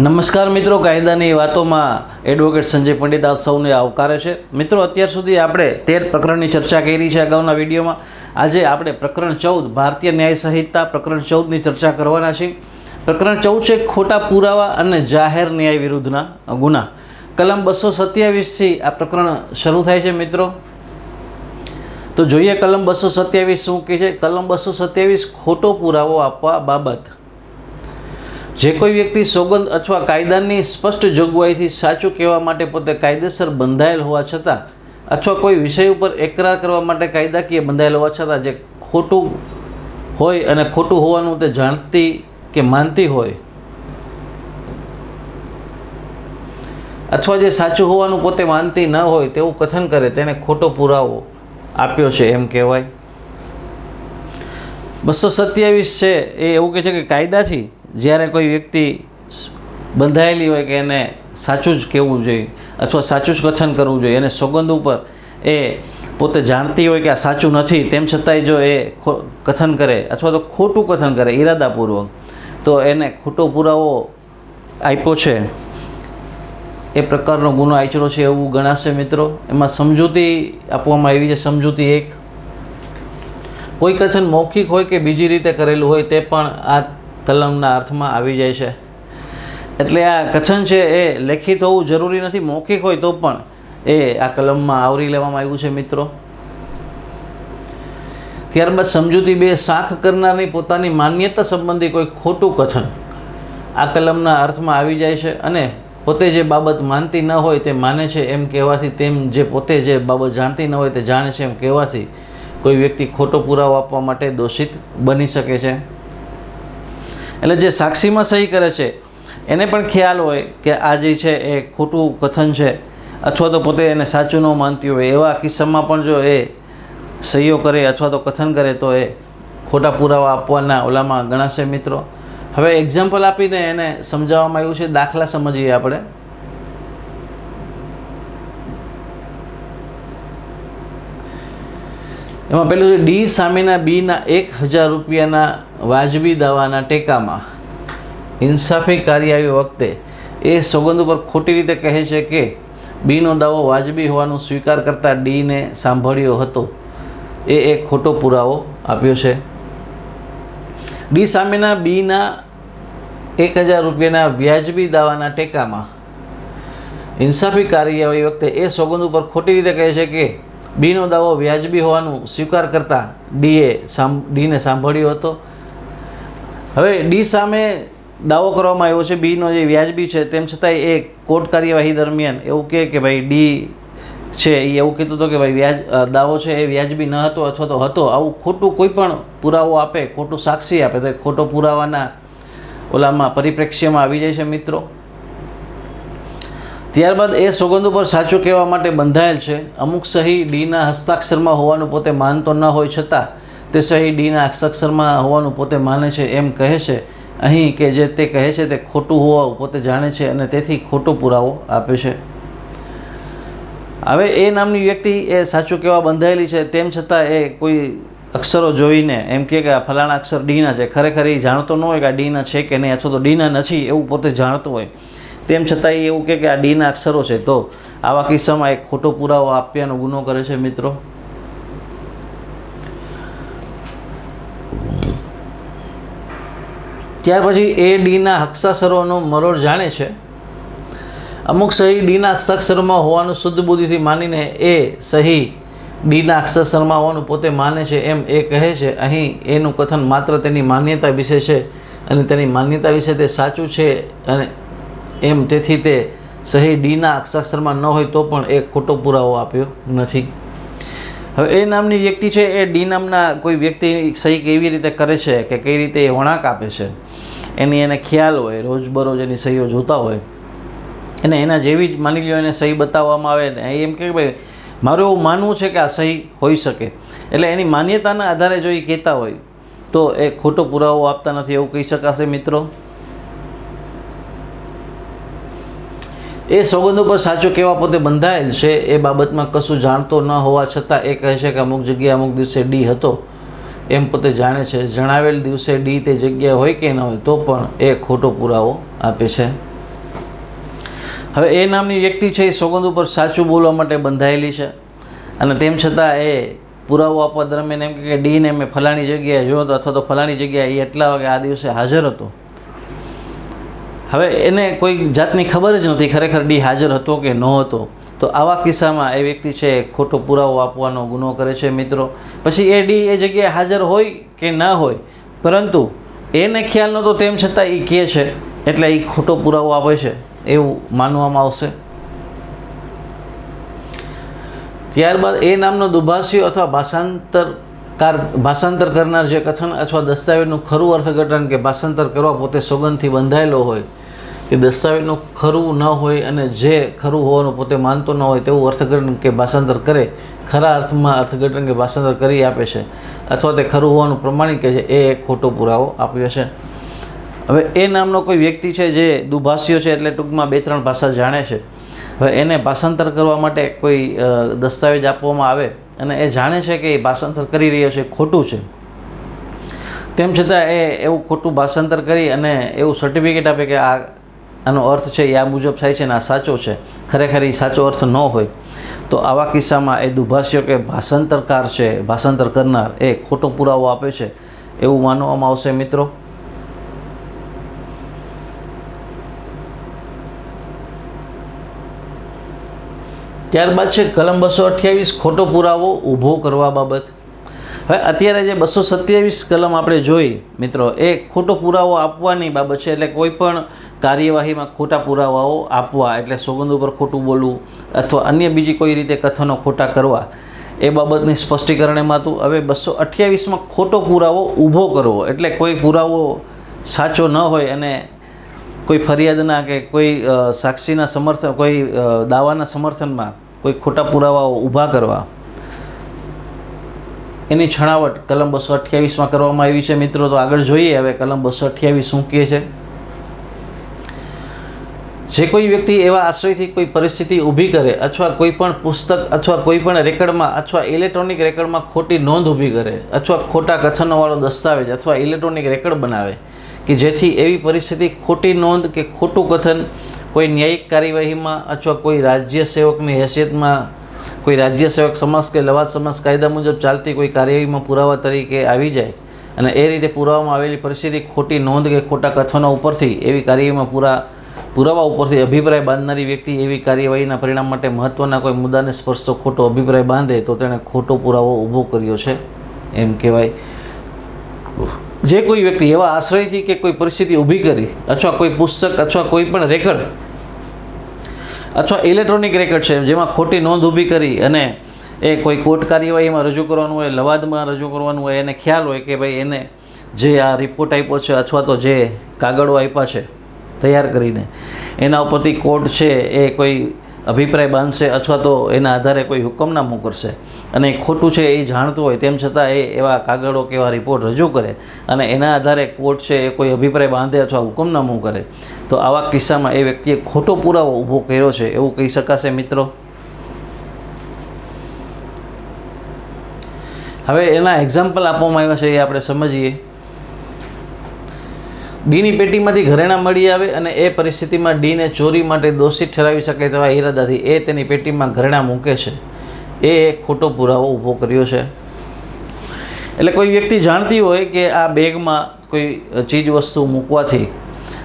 નમસ્કાર મિત્રો, કાયદાની વાતોમાં એડવોકેટ સંજય પંડિત આપ સૌને આવકારે છે. મિત્રો, અત્યાર સુધી આપણે તેર પ્રકરણની ચર્ચા કરી છે અગાઉના વિડીયોમાં. આજે આપણે પ્રકરણ ચૌદ, ભારતીય ન્યાય સંહિતા પ્રકરણ ચૌદની ચર્ચા કરવાના છીએ. પ્રકરણ ચૌદ છે ખોટા પુરાવા અને જાહેર ન્યાય વિરુદ્ધના ગુના. કલમ બસો સત્યાવીસથી આ પ્રકરણ શરૂ થાય છે મિત્રો. તો જોઈએ કલમ બસો સત્યાવીસ શું કહે છે? કલમ બસો સત્યાવીસ ખોટો પુરાવો આપવા બાબત. જે કોઈ વ્યક્તિ સોગંદ અથવા કાયદાની સ્પષ્ટ જોગવાઈથી સાચું કહેવા માટે પોતે કાયદેસર બંધાયેલ હોવા છતાં અથવા કોઈ વિષય ઉપર એકરાર કરવા માટે કાયદાકીય બંધાયેલ હોવા છતાં જે ખોટું હોય અને ખોટું હોવાનું તે જાણતી કે માનતી હોય અથવા જે સાચું હોવાનું પોતે માનતી ન હોય તેવું કથન કરે તેને ખોટો પુરાવો આપ્યો છે એમ કહેવાય. બસો સત્યાવીસ છે એ એવું કહે છે કે કાયદાથી જ્યારે કોઈ વ્યક્તિ બંધાયેલી હોય કે એને સાચું જ કહેવું જોઈએ અથવા સાચું જ કથન કરવું જોઈએ, એને સોગંદ ઉપર એ પોતે જાણતી હોય કે આ સાચું નથી, તેમ છતાંય જો એ કથન કરે અથવા તો ખોટું કથન કરે ઈરાદાપૂર્વક, તો એને ખોટો પુરાવો આપ્યો છે. એ પ્રકારનો ગુનો આચરો છે એવું ગણાશે મિત્રો. એમાં સમજૂતી આપવામાં આવી છે. સમજૂતી એક. કોઈ કથન મૌખિક હોય કે બીજી રીતે કરેલું હોય તે પણ આ કલમના અર્થમાં આવી જાય છે. એટલે આ કથન છે એ લેખિત હોવું જરૂરી નથી, મૌખિક હોય તો પણ એ આ કલમમાં આવરી લેવામાં આવ્યું છે મિત્રો. ત્યારબાદ સમજૂતી બે શાખ કરનારની પોતાની માન્યતા સંબંધી કોઈ ખોટું કથન આ કલમના અર્થમાં આવી જાય છે અને પોતે જે બાબત માનતી ન હોય તે માને છે એમ કહેવાથી તેમ જે પોતે જે બાબત જાણતી ન હોય તે જાણે છે એમ કહેવાથી કોઈ વ્યક્તિ ખોટો પુરાવો આપવા માટે દોષિત બની શકે છે. એટલે જે સાક્ષીમાં સહી કરે છે, એને પણ ખ્યાલ હોય કે આ જે છે એ ખોટું કથન છે, અથવા તો પોતે એને સાચું ન માનતી હોય. એવા કિસ્સામાં પણ જો એ સહીઓ કરે અથવા તો કથન કરે તો એ ખોટા પુરાવા આપવાના ઓલામાં ગણાશે મિત્રો. હવે એક્ઝામ્પલ આપીને એને સમજાવવામાં આવ્યું છે, દાખલા સમજીએ આપણે. એમાં પેલું છે, ડી સામેના બીના એક હજાર રૂપિયાના વાજબી દાવાના ટેકામાં ઇન્સાફી કાર્યવાહી વખતે. એ સોગંદ ઉપર ખોટી રીતે કહે છે કે, બીનો દાવો વાજબી હોવાનું સ્વીકાર કરતા ડીને સાંભળ્યો હતો. એ એક ખોટો પુરાવો આપ્યો છે. ડી સામેના બીના એક હજાર રૂપિયાના વ્યાજબી દાવાના ટેકામાં ઇન્સાફી કાર્યવાહી વખતે એ સોગંદ ઉપર ખોટી રીતે કહે છે કે બીનો દાવો વ્યાજબી હોવાનું સ્વીકાર કરતા ડીએ ડીને સાંભળ્યો હતો. હવે ડી સામે દાવો કરવામાં આવ્યો છે, બીનો જે વ્યાજબી છે, તેમ છતાંય એ કોર્ટ કાર્યવાહી દરમિયાન એવું કહે કે ભાઈ ડી છે એ એવું કીધું હતું કે ભાઈ વ્યાજ દાવો છે, એ વ્યાજબી ન હતો અથવા તો હતો. આવું ખોટું કોઈ પણ પુરાવો આપે, ખોટું સાક્ષી આપે, તો ખોટો પુરાવાના ઓલામાં પરિપ્રેક્ષ્યમાં આવી જાય છે મિત્રો. ત્યારબાદ એ સોગંદ ઉપર સાચું કહેવા માટે બંધાયેલ છે. અમુક સહી ડીના હસ્તાક્ષરમાં હોવાનું પોતે માનતો ન હોય છતાં તે સહી ડીના હસ્તાક્ષરમાં હોવાનું પોતે માને છે એમ કહે છે. અહીં કે જે તે કહે છે તે ખોટું હોવાનું પોતે જાણે છે અને તેથી ખોટો પુરાવો આપે છે. હવે એ નામની વ્યક્તિ એ સાચું કહેવા બંધાયેલી છે, તેમ છતાં એ કોઈ અક્ષરો જોઈને એમ કે આ ફલાણા અક્ષર ડીના છે. ખરેખર એ જાણતો ન હોય કે આ ડીના છે કે નહીં અથવા તો ડીના નથી એવું પોતે જાણતો હોય. તેમ છતાં એવું કે આ ડીના અક્ષરો છે. તો આવા કિસ્સામાં એક ખોટો પુરાવો આપ્યાનો ગુનો કરે છે મિત્રો. ત્યાર પછી એ ડીના હક્ષાક્ષરોનો મરોડ જાણે છે. અમુક સહી ડીના હસ્તાક્ષરમાં હોવાનું શુદ્ધ બુદ્ધિથી માનીને એ સહી ડીના હસ્તાક્ષરમાં હોવાનું પોતે માને છે એમ એ કહે છે. અહીં એનું કથન માત્ર તેની માન્યતા વિશે છે અને તેની માન્યતા વિશે તે સાચું છે અને એમ તેથી તે સહી ડીના હસ્તાક્ષરમાં ન હોય તો પણ એ ખોટો પુરાવો આપ્યો નથી. હવે એ નામની વ્યક્તિ છે, એ ડી નામના કોઈ વ્યક્તિ સહી કેવી રીતે કરે છે કે કઈ રીતે એ વળાંક આપે છે, એની એને ખ્યાલ હોય, રોજબરોજ એની સહીઓ જોતા હોય, અને એના જેવી જ માની લ્યો એને સહી બતાવવામાં આવે ને, એમ કે ભાઈ, મારું એવું માનવું છે કે આ સહી હોઈ શકે. એટલે એની માન્યતાના આધારે જો એ કહેતા હોય, તો એ ખોટો પુરાવો આપતા નથી, એવું કહી શકાશે મિત્રો? એ સોગંદ ઉપર સાચું કહેવા પોતે બંધાયેલ છે એ બાબતમાં કશું જાણતો ન હોવા છતાં એ કહે છે કે અમુક જગ્યાએ અમુક દિવસે ડી હતો. એમ પોતે જાણે છે. જણાવેલ દિવસે ડી તે જગ્યાએ હોય કે ન હોય તો પણ એ ખોટો પુરાવો આપે છે. હવે એ નામની વ્યક્તિ છે એ સોગંદ ઉપર સાચું બોલવા માટે બંધાયેલી છે. અને તેમ છતાં એ પુરાવો આપવા દરમિયાન એમ કે ડીને મેં ફલાણી જગ્યાએ જોયો હતો અથવા તો ફલાણી જગ્યાએ એ એટલા વાગે આ દિવસે હાજર હતો. હવે એને કોઈ જાતની ખબર જ નથી ખરેખર ડી હાજર હતો કે ન હતો? તો આવા કિસ્સામાં એ વ્યક્તિ છે ખોટો પુરાવો આપવાનો ગુનો કરે છે મિત્રો. પછી એ ડી એ જગ્યાએ હાજર હોય કે ના હોય? પરંતુ એને ખ્યાલ નહોતો, તેમ છતાં એ કહે છે. એટલે એ ખોટો પુરાવો આપે છે. એવું માનવામાં આવશે. ત્યારબાદ એ નામનો દુભાષીઓ અથવા ભાષાંતરકાર ભાષાંતર કરનાર જે કથન અથવા દસ્તાવેજનું ખરું અર્થઘટન કે ભાષાંતર કરવા પોતે સોગંદથી બંધાયેલો હોય કે દસ્તાવેજનું ખરું ન હોય અને જે ખરું હોવાનું પોતે માનતો ન હોય તેવું અર્થઘટન કે ભાષાંતર કરે, ખરા અર્થમાં અર્થઘટન કે ભાષાંતર કરી આપે છે, અથવા તે ખરું હોવાનું પ્રમાણિક છે, એ ખોટો પુરાવો આપ્યો છે. હવે એ નામનો કોઈ વ્યક્તિ છે જે દુભાષ્યો છે એટલે ટૂંકમાં બે ત્રણ ભાષા જાણે છે. હવે એને ભાષાંતર કરવા માટે કોઈ દસ્તાવેજ આપવામાં આવે અને એ જાણે છે કે એ ભાષાંતર કરી રહ્યો છે ખોટું છે. તેમ છતાં એ એવું ખોટું ભાષાંતર કરી અને એવું સર્ટિફિકેટ આપે કે આ આનો અર્થ છે એ આ મુજબ થાય છે ને આ સાચો છે. ખરેખર એ સાચો અર્થ ન હોય. તો આવા કિસ્સામાં એ દુભાષીઓ કે ભાષાંતરકાર છે, ભાષાંતર કરનાર એ ખોટો પુરાવો આપે છે એવું માનવામાં આવશે મિત્રો? ત્યારબાદ છે કલમ બસો અઠ્યાવીસ ખોટો પુરાવો ઊભો કરવા બાબત. હવે અત્યારે જે બસો સત્યાવીસ કલમ આપણે જોઈ, મિત્રો, એ ખોટો પુરાવો આપવાની બાબત છે. એટલે કોઈ પણ કાર્યવાહીમાં ખોટા પુરાવાઓ આપવા, એટલે સોગંદ ઉપર ખોટું બોલવું અથવા અન્ય બીજી કોઈ રીતે કથનો ખોટા કરવા, એ બાબતની સ્પષ્ટીકરણ એમાં હતું હવે બસો અઠ્યાવીસમાં ખોટો પુરાવો ઊભો કરવો, એટલે કોઈ પુરાવો સાચો ન હોય અને કોઈ ફરિયાદના કે કોઈ સાક્ષીના સમર્થન, કોઈ દાવાના સમર્થનમાં કોઈ ખોટા પુરાવાઓ ઊભા કરવા. એની છણાવટ કલમ બસો અઠ્યાવીસમાં કરવામાં આવી છે. મિત્રો, તો આગળ જોઈએ હવે કલમ બસો અઠ્યાવીસ શું કહે છે. જે કોઈ વ્યક્તિ એવા આશ્રયથી કોઈ પરિસ્થિતિ ઊભી કરે અથવા કોઈ પણ પુસ્તક અથવા કોઈ પણ રેકર્ડમાં અથવા ઇલેક્ટ્રોનિક રેકર્ડમાં ખોટી નોંધ ઊભી કરે અથવા ખોટા કથનોવાળો દસ્તાવેજ અથવા ઇલેક્ટ્રોનિક રેકર્ડ બનાવે કે જેથી એવી પરિસ્થિતિ, ખોટી નોંધ કે ખોટું કથન કોઈ ન્યાયિક કાર્યવાહીમાં અથવા કોઈ રાજ્ય સેવકની હેસિયતમાં, કોઈ રાજ્ય સેવક સમાજ કે લવાદ સમાજ કાયદા મુજબ ચાલતી કોઈ કાર્યવાહીમાં પુરાવા તરીકે આવી જાય અને એ રીતે પુરાવામાં આવેલી પરિસ્થિતિ, ખોટી નોંધ કે ખોટા કથનો ઉપરથી એવી કાર્યવાહીમાં પૂરા પુરાવા ઉપરથી અભિપ્રાય બાંધનારી વ્યક્તિ એવી કાર્યવાહીના પરિણામ માટે મહત્ત્વના કોઈ મુદ્દાને સ્પર્શતો ખોટો અભિપ્રાય બાંધે તો તેણે ખોટો પુરાવો ઊભો કર્યો છે, એમ કહેવાય. જે કોઈ વ્યક્તિ એવા આશ્રયથી કે કોઈ પરિસ્થિતિ ઊભી કરી અથવા કોઈ પુસ્તક અથવા કોઈ પણ રેકર્ડ અથવા ઇલેક્ટ્રોનિક રેકર્ડ છે, જેમાં ખોટી નોંધ ઊભી કરી અને એ કોઈ કોર્ટ કાર્યવાહીમાં રજૂ કરવાનું હોય, લવાદમાં રજૂ કરવાનું હોય, એને ખ્યાલ હોય કે ભાઈ એને જે આ રિપોર્ટ આપ્યો છે અથવા તો જે કાગળો આપ્યા છે તૈયાર કરીને. એના ઉપરથી કોર્ટ છે એ કોઈ અભિપ્રાય બાંધશે અથવા તો એના આધારે કોઈ હુકમનામું કરશે. અને ખોટું છે એ જાણતું હોય તેમ છતાં એ એવા કાગળો કે એવા રિપોર્ટ રજૂ કરે અને એના આધારે કોર્ટ છે એ કોઈ અભિપ્રાય બાંધે અથવા હુકમનામું કરે. તો આવા કિસ્સામાં એ વ્યક્તિએ ખોટો પુરાવો ઊભો કર્યો છે એવું કહી શકાશે મિત્રો? હવે એના એક્ઝામ્પલ આપવામાં આવ્યા છે એ આપણે સમજીએ. ડીની પેટીમાંથી ઘરેણાં મળી આવે અને એ પરિસ્થિતિમાં ડીને ચોરી માટે દોષિત ઠરાવી શકે તેવા ઈરાદાથી એ તેની પેટીમાં ઘરેણાં મૂકે છે. એ એક ખોટો પુરાવો ઊભો કર્યો છે. એટલે કોઈ વ્યક્તિ જાણતી હોય કે આ બેગમાં કોઈ ચીજ વસ્તુ મૂકવાથી,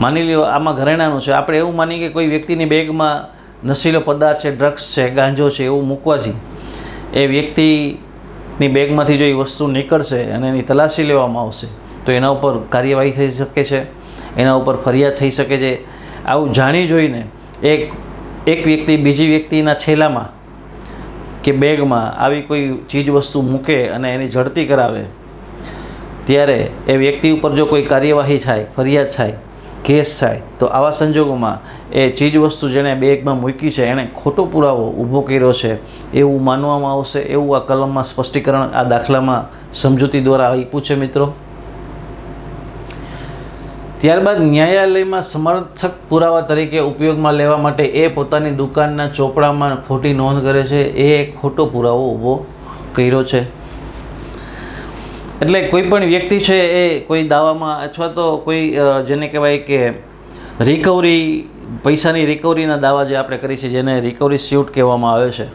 માની લ્યો આમાં ઘરેણાનું છે, આપણે એવું માનીએ કે કોઈ વ્યક્તિની બેગમાં નશીલો પદાર્થ છે ડ્રગ્સ છે, ગાંજો છે, એવું મૂકવાથી એ વ્યક્તિની બેગમાંથી જો એ વસ્તુ નીકળશે અને એની તલાશી લેવામાં આવશે તો એના ઉપર કાર્યવાહી થઈ શકે છે, એના ઉપર ફરિયાદ થઈ શકે છે. આવું જાણી જોઈને એક એક વ્યક્તિ બીજી વ્યક્તિના છેલામાં કે બેગમાં આવી કોઈ ચીજ વસ્તુ મૂકે અને એની ઝડતી કરાવે, ત્યારે એ વ્યક્તિ ઉપર જો કોઈ કાર્યવાહી થાય, ફરિયાદ થાય, કેસ થાય, તો આવા સંજોગોમાં એ ચીજ વસ્તુ જેણે બેગમાં મૂકી છે, એણે ખોટો પુરાવો ઊભો કર્યો છે, એવું માનવામાં આવશે, એવું આ કલમમાં સ્પષ્ટીકરણ આ દાખલામાં સમજૂતી દ્વારા આપ્યું છે મિત્રો? ત્યારબાદ ન્યાયાલયમાં સમર્થક પુરાવા તરીકે ઉપયોગમાં લેવા માટે એ પોતાની દુકાનના ચોપડામાં ખોટી નોંધ કરે છે. એ એક ખોટો પુરાવો ઊભો કર્યો છે. એટલે કોઈ પણ વ્યક્તિ છે એ કોઈ દાવામાં અથવા તો કોઈ જેને કહેવાય કે રિકવરી પૈસાની રિકવરીના દાવા જે આપણે કરી છે જેને રિકવરી સ્યુટ કહેવામાં આવે છે.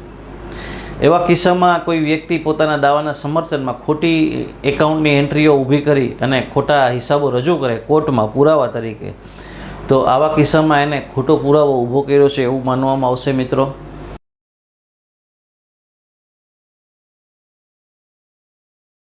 એવા કિસ્સામાં કોઈ વ્યક્તિ પોતાના દાવાના સમર્થનમાં ખોટી એકાઉન્ટની એન્ટ્રીઓ ઊભી કરી અને ખોટા હિસાબો રજૂ કરે કોર્ટમાં પુરાવા તરીકે, તો આવા કિસ્સામાં એને ખોટો પુરાવો ઊભો કર્યો છે એવું માનવામાં આવશે મિત્રો?